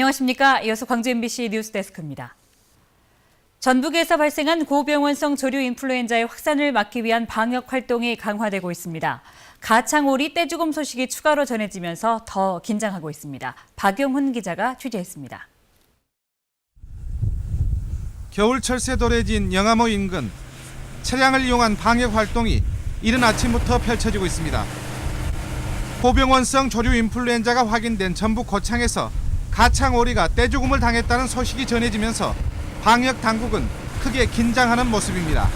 안녕하십니까. 이어서 광주 MBC 뉴스데스크입니다. 전북에서 발생한 고병원성 조류 인플루엔자의 확산을 막기 위한 방역 활동이 강화되고 있습니다. 가창오리 떼죽음 소식이 추가로 전해지면서 더 긴장하고 있습니다. 박용훈 기자가 취재했습니다. 겨울철 새 도래진 영암호 인근 차량을 이용한 방역 활동이 이른 아침부터 펼쳐지고 있습니다. 고병원성 조류 인플루엔자가 확인된 전북 고창에서 가창오리가 떼죽음을 당했다는 소식이 전해지면서 방역 당국은 크게 긴장하는 모습입니다.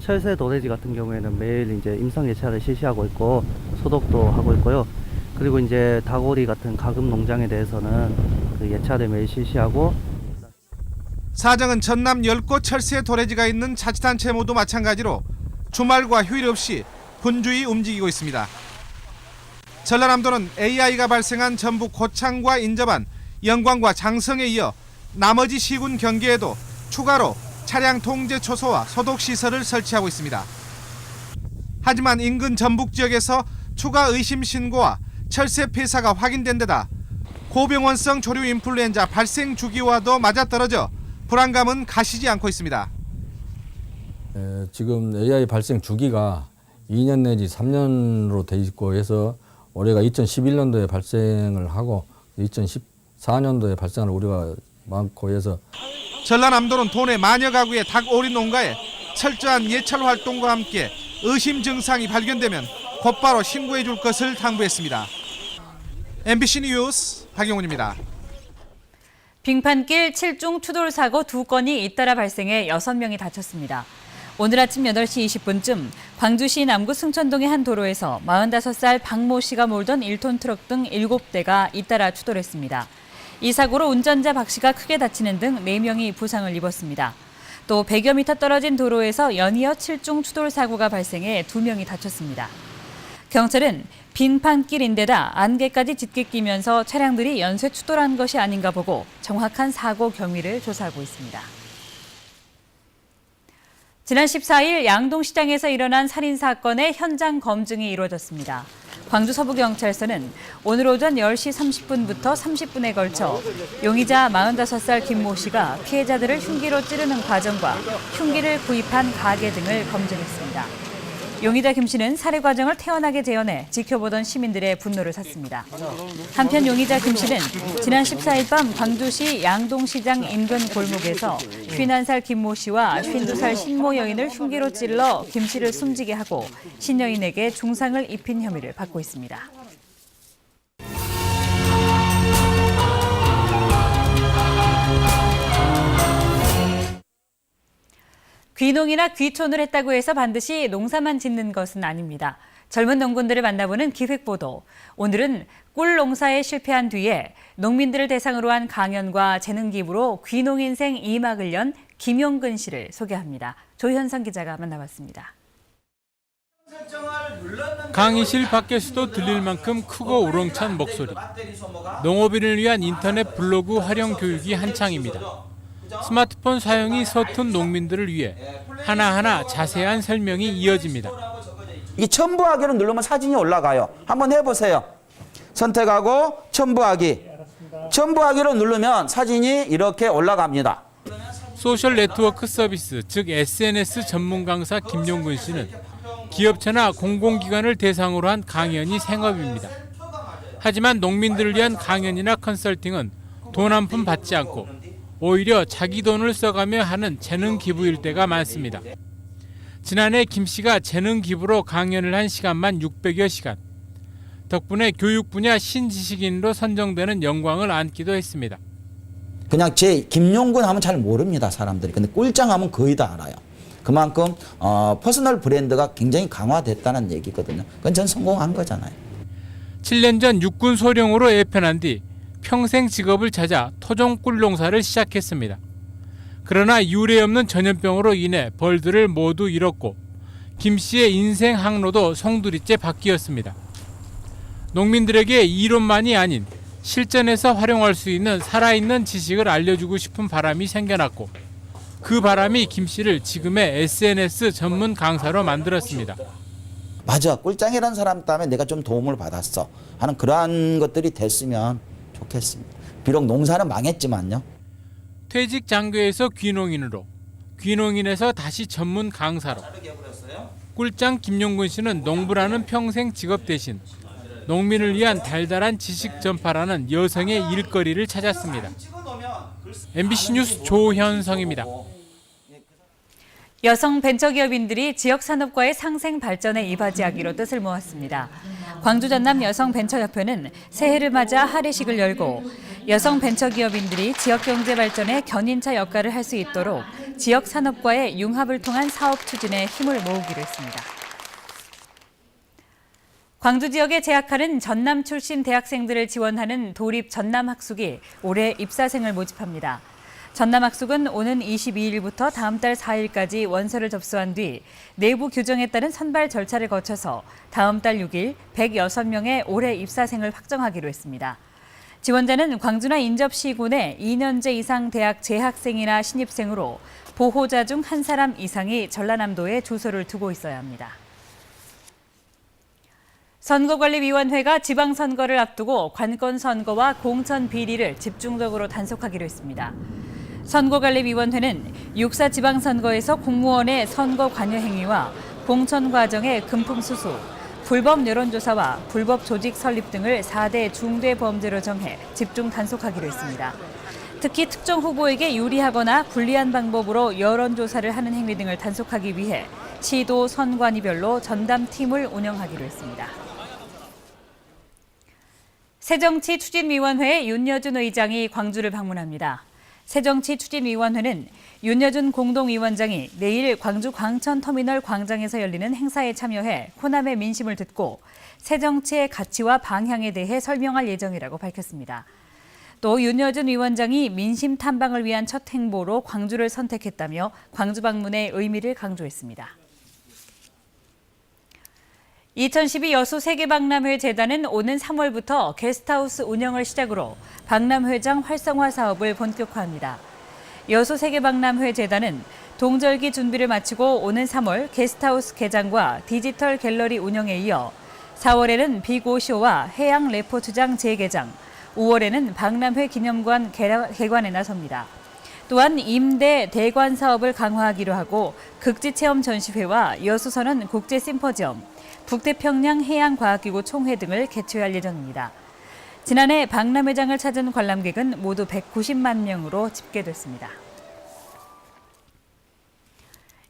철새 도래지 같은 경우에는 매일 이제 임상 예찰을 실시하고 있고 소독도 하고 있고요. 그리고 이제 다고리 같은 가금 농장에 대해서는 그 예찰을 매일 실시하고 사정은 전남 10곳 철새 도래지가 있는 자치단체 모두 마찬가지로 주말과 휴일 없이 분주히 움직이고 있습니다. 전라남도는 AI가 발생한 전북 고창과 인접한 영광과 장성에 이어 나머지 시군 경계에도 추가로 차량 통제 초소와 소독 시설을 설치하고 있습니다. 하지만 인근 전북 지역에서 추가 의심 신고와 철새 폐사가 확인된 데다 고병원성 조류 인플루엔자 발생 주기와도 맞아떨어져 불안감은 가시지 않고 있습니다. 에, 지금 AI 발생 주기가 2년 내지 3년으로 돼 있고 해서 올해가 2011년도에 발생을 하고 2014년도에 발생할 우려가 많고 해서 전라남도는 도내 마녀 가구의 닭오리 농가에 철저한 예찰 활동과 함께 의심 증상이 발견되면 곧바로 신고해 줄 것을 당부했습니다. MBC 뉴스 박영훈입니다. 빙판길 7중 추돌 사고 두 건이 잇따라 발생해 6명이 다쳤습니다. 오늘 아침 8시 20분쯤 광주시 남구 승천동의 한 도로에서 45살 박모 씨가 몰던 1톤 트럭 등 7대가 잇따라 추돌했습니다. 이 사고로 운전자 박 씨가 크게 다치는 등 4명이 부상을 입었습니다. 또 100여 미터 떨어진 도로에서 연이어 7중 추돌 사고가 발생해 2명이 다쳤습니다. 경찰은 빙판길인데다 안개까지 짙게 끼면서 차량들이 연쇄 추돌한 것이 아닌가 보고 정확한 사고 경위를 조사하고 있습니다. 지난 14일 양동시장에서 일어난 살인 사건의 현장 검증이 이루어졌습니다. 광주 서부경찰서는 오늘 오전 10시 30분부터 30분에 걸쳐 용의자 45살 김모 씨가 피해자들을 흉기로 찌르는 과정과 흉기를 구입한 가게 등을 검증했습니다. 용의자 김 씨는 살해 과정을 태연하게 재현해 지켜보던 시민들의 분노를 샀습니다. 한편 용의자 김 씨는 지난 14일 밤 광주시 양동시장 인근 골목에서 51살 김모 씨와 52살 신모 여인을 흉기로 찔러 김 씨를 숨지게 하고 신 여인에게 중상을 입힌 혐의를 받고 있습니다. 귀농이나 귀촌을 했다고 해서 반드시 농사만 짓는 것은 아닙니다. 젊은 농군들을 만나보는 기획보도. 오늘은 꿀 농사에 실패한 뒤에 농민들을 대상으로 한 강연과 재능 기부로 귀농 인생 2막을 연 김용근 씨를 소개합니다. 조현성 기자가 만나봤습니다. 강의실 밖에서도 들릴 만큼 크고 우렁찬 목소리. 농업인을 위한 인터넷 블로그 활용 교육이 한창입니다. 스마트폰 사용이 서툰 농민들을 위해 하나하나 자세한 설명이 이어집니다. 이 첨부하기로 누르면 사진이 올라가요. 한번 해보세요. 선택하고 첨부하기. 첨부하기로 누르면 사진이 이렇게 올라갑니다. 소셜 네트워크 서비스, 즉 SNS 전문 강사 김용근 씨는 기업체나 공공기관을 대상으로 한 강연이 생업입니다. 하지만 농민들을 위한 강연이나 컨설팅은 돈 한 푼 받지 않고 오히려 자기 돈을 써가며 하는 재능 기부일 때가 많습니다. 지난해 김 씨가 재능 기부로 강연을 한 시간만 600여 시간. 덕분에 교육 분야 신지식인으로 선정되는 영광을 안기도 했습니다. 그냥 제 김용근 하면 잘 모릅니다 사람들이. 근데 꿀장 하면 거의 다 알아요. 그만큼 어, 퍼스널 브랜드가 굉장히 강화됐다는 얘기거든요. 그건 전 성공한 거잖아요. 7년 전 육군 소령으로 예편한 뒤 평생 직업을 찾아 토종 꿀 농사를 시작했습니다. 그러나 유례 없는 전염병으로 인해 벌들을 모두 잃었고 김 씨의 인생 항로도 송두리째 바뀌었습니다. 농민들에게 이론만이 아닌 실전에서 활용할 수 있는 살아있는 지식을 알려주고 싶은 바람이 생겨났고 그 바람이 김 씨를 지금의 SNS 전문 강사로 만들었습니다. 맞아 꿀장이라는 사람 때문에 내가 좀 도움을 받았어 하는 그러한 것들이 됐으면 좋겠습니다. 비록 농사는 망했지만요. 퇴직 장교에서 귀농인으로, 귀농인에서 다시 전문 강사로. 꿀장 김용근 씨는 농부라는 평생 직업 대신 농민을 위한 달달한 지식 전파라는 여성의 일거리를 찾았습니다. MBC 뉴스 조현성입니다. 여성 벤처기업인들이 지역 산업과의 상생 발전에 이바지하기로 뜻을 모았습니다. 광주 전남 여성 벤처협회는 새해를 맞아 할애식을 열고 여성 벤처기업인들이 지역 경제 발전에 견인차 역할을 할 수 있도록 지역 산업과의 융합을 통한 사업 추진에 힘을 모으기로 했습니다. 광주 지역에 재학하는 전남 출신 대학생들을 지원하는 도립 전남 학숙이 올해 입사생을 모집합니다. 전남 학숙은 오는 22일부터 다음 달 4일까지 원서를 접수한 뒤 내부 규정에 따른 선발 절차를 거쳐서 다음 달 6일 106명의 올해 입사생을 확정하기로 했습니다. 지원자는 광주나 인접시군의 2년제 이상 대학 재학생이나 신입생으로 보호자 중 한 사람 이상이 전라남도에 주소를 두고 있어야 합니다. 선거관리위원회가 지방선거를 앞두고 관건선거와 공천 비리를 집중적으로 단속하기로 했습니다. 선거관리위원회는 육사 지방선거에서 공무원의 선거 관여 행위와 공천 과정의 금품 수수, 불법 여론조사와 불법 조직 설립 등을 4대 중대 범죄로 정해 집중 단속하기로 했습니다. 특히 특정 후보에게 유리하거나 불리한 방법으로 여론조사를 하는 행위 등을 단속하기 위해 시도 선관위별로 전담팀을 운영하기로 했습니다. 새정치 추진위원회 윤여준 의장이 광주를 방문합니다. 새정치 추진위원회는 윤여준 공동위원장이 내일 광주 광천터미널 광장에서 열리는 행사에 참여해 호남의 민심을 듣고 새정치의 가치와 방향에 대해 설명할 예정이라고 밝혔습니다. 또 윤여준 위원장이 민심 탐방을 위한 첫 행보로 광주를 선택했다며 광주 방문의 의미를 강조했습니다. 2012 여수 세계박람회 재단은 오는 3월부터 게스트하우스 운영을 시작으로 박람회장 활성화 사업을 본격화합니다. 여수 세계박람회 재단은 동절기 준비를 마치고 오는 3월 게스트하우스 개장과 디지털 갤러리 운영에 이어 4월에는 비고쇼와 해양 레포츠장 재개장, 5월에는 박람회 기념관 개관에 나섭니다. 또한 임대 대관 사업을 강화하기로 하고 극지체험 전시회와 여수선언 국제 심포지엄, 북태평양 해양과학기구 총회 등을 개최할 예정입니다. 지난해 박람회장을 찾은 관람객은 모두 190만 명으로 집계됐습니다.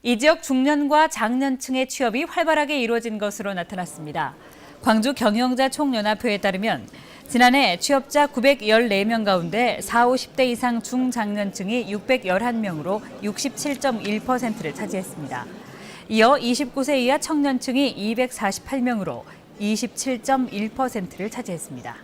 이 지역 중년과 장년층의 취업이 활발하게 이루어진 것으로 나타났습니다. 광주 경영자 총연합회에 따르면 지난해 취업자 914명 가운데 40, 50대 이상 중장년층이 611명으로 67.1%를 차지했습니다. 이어 29세 이하 청년층이 248명으로 27.1%를 차지했습니다.